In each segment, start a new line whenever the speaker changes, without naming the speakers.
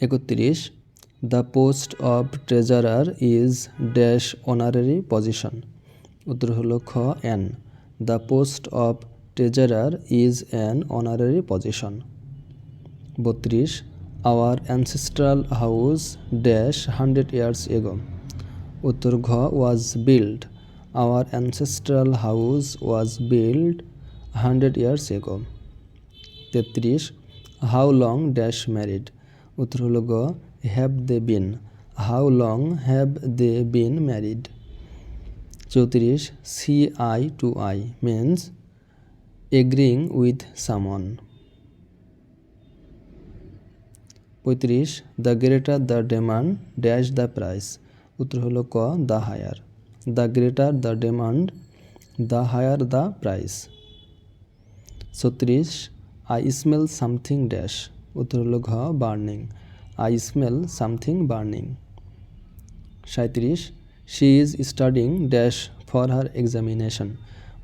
একত্রিশ, the post of treasurer is dash honorary position. উত্তর হলো খ, N. The post of treasurer is an honorary position. বত্রিশ, our ancestral house dash hundred years ago. উত্তর ঘ, was build. Our ancestral house was build hundred years ago. তেত্রিশ, how long dash married? উত্তর হলো গ have they been how long have they been married চৌত্রিশ C I to I means agreeing with someone পঁয়ত্রিশ the greater the demand dash the price উত্তর হলো ক the higher the greater the demand the higher the price ছত্রিশ I smell something dash উত্তর হলো ঘ burning I smell something burning সাঁত্রিশ she is studying dash for her examination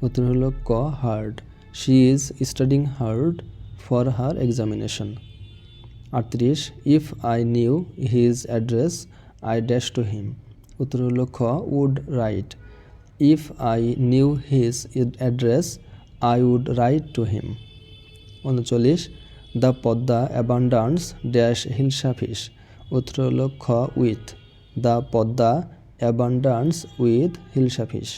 উত্তর হলো ক hard she is studying hard for her examination আটত্রিশ if I knew his address I dash to him উত্তর হলো খ would write if I knew his address I would write to him উনচল্লিশ the Padma abundance dash hilsa fish উত্তর লক্ষ্য with the Padma abundance with hilsa fish.